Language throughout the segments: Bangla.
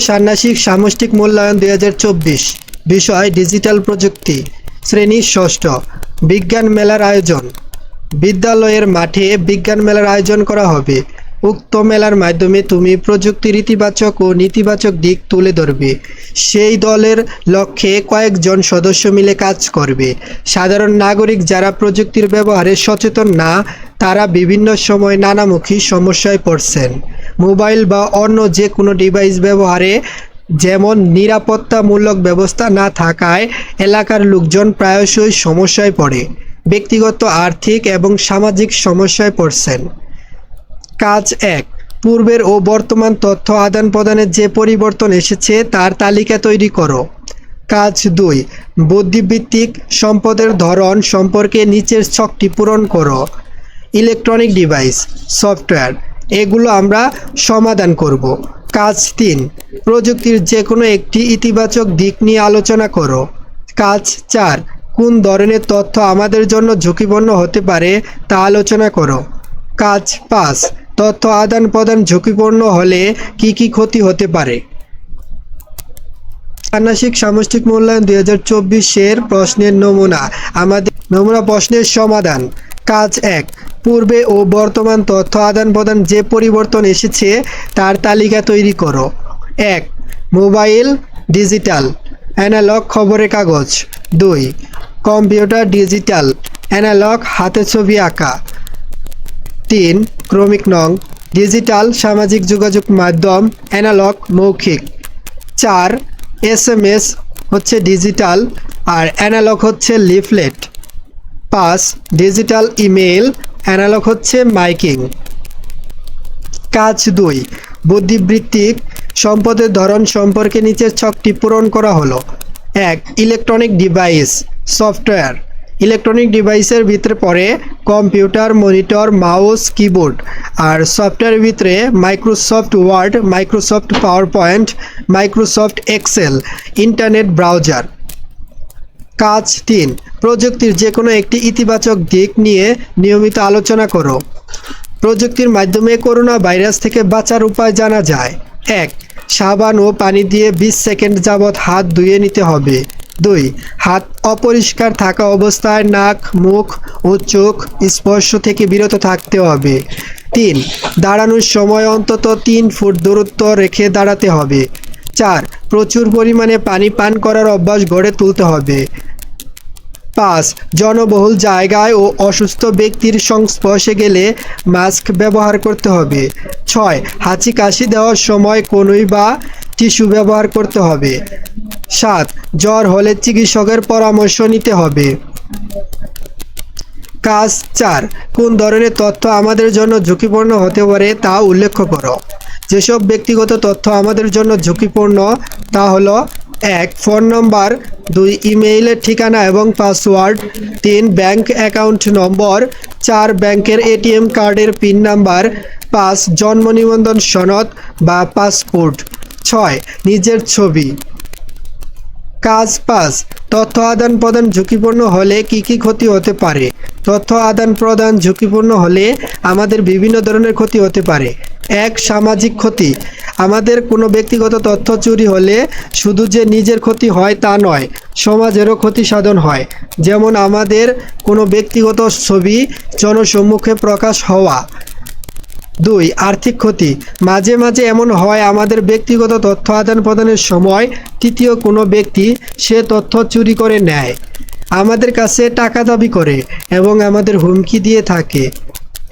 ষান্মাসিক সামষ্টিক মূল্যায়ন দু হাজার চব্বিশ। বিষয় ডিজিটাল প্রযুক্তি। শ্রেণি ষষ্ঠ। বিজ্ঞান মেলার আয়োজন। বিদ্যালয়ের মাঠে বিজ্ঞান মেলার আয়োজন করা হবে। উক্ত মেলার মাধ্যমে তুমি প্রযুক্তির ইতিবাচক ও নেতিবাচক দিক তুলে ধরবে। সেই দলের লক্ষ্যে কয়েকজন সদস্য মিলে কাজ করবে। সাধারণ নাগরিক যারা প্রযুক্তির ব্যবহারে সচেতন না, তারা বিভিন্ন সময় নানামুখী সমস্যায় পড়ছেন। মোবাইল বা অন্য যে কোনো ডিভাইস ব্যবহারে যেমন নিরাপত্তামূলক ব্যবস্থা না থাকায় এলাকার লোকজন প্রায়শই সমস্যায় পড়ে, ব্যক্তিগত আর্থিক এবং সামাজিক সমস্যায় পড়ছেন। কাজ এক, পূর্বের ও বর্তমান তথ্য আদান প্রদানের যে পরিবর্তন এসেছে তার তালিকা তৈরি করো। কাজ দুই বুদ্ধিভিত্তিক সম্পদের ধরন সম্পর্কে নিচের ছকটি পূরণ করো। ইলেকট্রনিক ডিভাইস, সফটওয়্যার এগুলো আমরা সমাধান করব। কাজ তিন, প্রযুক্তির যে কোনো একটি ইতিবাচক দিক নিয়ে আলোচনা করো। কাজ চার, কোন ধরনের তথ্য আমাদের জন্য ঝুঁকিপূর্ণ হতে পারে তা আলোচনা করো। কাজ পাঁচ, তথ্য আদান প্রদান ঝুঁকিপূর্ণ হলে কি কি ক্ষতি হতে পারে? ষান্মাসিক সামষ্টিক মূল্যায়ন দুই হাজার চব্বিশের প্রশ্নের নমুনা। আমাদের নমুনা প্রশ্নের সমাধান। কাজ এক। পূর্বে ও বর্তমান তথ্য আদান প্রদান যে পরিবর্তন এসেছে, তার তালিকা তৈরি করো। এক, মোবাইল, ডিজিটাল। অ্যানালগ খবরের কাগজ। দুই, কম্পিউটার, ডিজিটাল। অ্যানালগ হাতে ছবি আঁকা। তিন, ক্রমিক নং, ডিজিটাল সামাজিক যোগাযোগ মাধ্যম, অ্যানালগ মৌখিক। চার এস এম এস হচ্ছে ডিজিটাল আর অ্যানালগ হচ্ছে লিফলেট। পাঁচ ডিজিটাল ইমেল অ্যানালগ হচ্ছে মাইকিং। কাজ দুই, বুদ্ধিবৃত্তিক সম্পদের ধরন সম্পর্কে নিচের ছকটি পূরণ করা হলো। এক, ইলেকট্রনিক ডিভাইস, সফটওয়্যার। ইলেকট্রনিক ডিভাইসের ভিতরে পড়ে কম্পিউটার, মনিটর, মাউস, কিবোর্ড। আর সফটওয়্যারের ভিতরে Microsoft Word, Microsoft PowerPoint Microsoft Excel, internet browser. কাজ তিন, প্রযুক্তির যে কোনো একটি ইতিবাচক দিক নিয়ে নিয়মিত আলোচনা করো। প্রযুক্তির মাধ্যমে করোনা ভাইরাস থেকে বাঁচার উপায় জানা যায়। এক, সাবান ও পানি দিয়ে বিশ সেকেন্ড যাবৎ হাত ধুয়ে নিতে হবে। দুই, হাত অপরিষ্কার থাকা অবস্থায় নাক, মুখ ও চোখ স্পর্শ থেকে বিরত থাকতে হবে। তিন, দাঁড়ানোর সময় অন্তত তিন ফুট দূরত্ব রেখে দাঁড়াতে হবে। চার, প্রচুর পরিমাণে পানি পান করার অভ্যাস গড়ে তুলতে হবে। পাঁচ, জনবহুল জায়গায় ও অসুস্থ ব্যক্তির সংস্পর্শে গেলে মাস্ক ব্যবহার করতে হবে। ছয়, হাঁচি কাশি দেওয়ার সময় কোনোই বা টিস্যু ব্যবহার করতে হবে। সাত, জ্বর হলে চিকিৎসকের পরামর্শ নিতে হবে। কাজ চার, কোন ধরনের তথ্য আমাদের জন্য ঝুঁকিপূর্ণ হতে পারে তা উল্লেখ করো। যেসব ব্যক্তিগত তথ্য আমাদের জন্য ঝুঁকিপূর্ণ, তা হলো, এক, ফোন নম্বর, দুই, ইমেইলের ঠিকানা এবং পাসওয়ার্ড, তিন, ব্যাংক অ্যাকাউন্ট নম্বর, চার, ব্যাংকের এটিএম কার্ডের পিন নাম্বার, পাঁচ, জন্ম নিবন্ধন সনদ বা পাসপোর্ট, ছয়, নিজের ছবি। কাজ পাঁচ, তথ্য আদান প্রদান ঝুঁকিপূর্ণ হলে কি কি ক্ষতি হতে পারে? তথ্য আদান প্রদান ঝুঁকিপূর্ণ হলে আমাদের বিভিন্ন ধরনের ক্ষতি হতে পারে। এক সামাজিক ক্ষতি। আমাদের কোনো ব্যক্তিগত তথ্য চুরি হলে শুধু যে নিজের ক্ষতি হয় তা নয়, সমাজেরও ক্ষতি সাধন হয়। যেমন আমাদের কোনো ব্যক্তিগত ছবি জনসম্মুখে প্রকাশ হওয়া। দুই, আর্থিক ক্ষতি। মাঝে মাঝে এমন হয় আমাদের ব্যক্তিগত তথ্য আদান প্রদানের সময় তৃতীয় কোনো ব্যক্তি সে তথ্য চুরি করে নেয়। আমাদের কাছে টাকা দাবি করে এবং আমাদের হুমকি দিয়ে থাকে।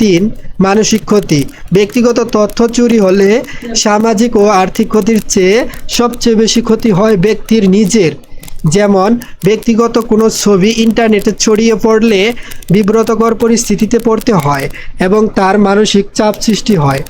তিন, মানসিক ক্ষতি। ব্যক্তিগত তথ্য চুরি হলে সামাজিক ও আর্থিক ক্ষতির চেয়ে সবচেয়ে বেশি ক্ষতি হয় ব্যক্তির নিজের। যেমন, ব্যক্তিগত কোনো ছবি ইন্টারনেটে ছড়িয়ে পড়লে বিব্রতকর পরিস্থিতিতে পড়তে হয় এবং তার মানসিক চাপ সৃষ্টি হয়।